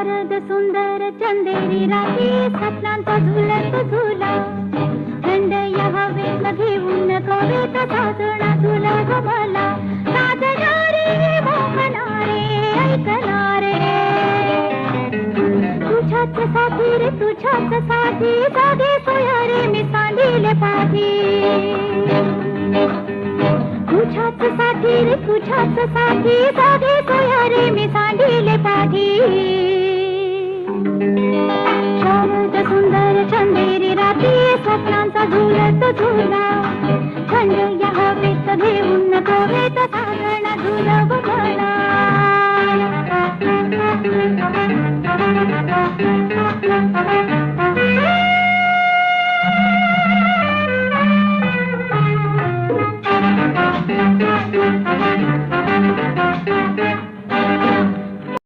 शारद सुंदर चंदेरी रात्री स्वप्नांचा झुलत झुला थंड या हवेत घेऊन कवेत साजणा झुला गमला साजणारे मोहनारे ऐकणारे तुझ्याच साथी रे तुझ्याच साथी जागे सोया रे, मी सांडिले पाठी तुझ्याच साथी रे तुझ्याच साथी जागे सोया रे मी तो झूला ठंड यहाँ पे कभी उन्न गोवे तो सारण झूला बगाड़ा Thank you.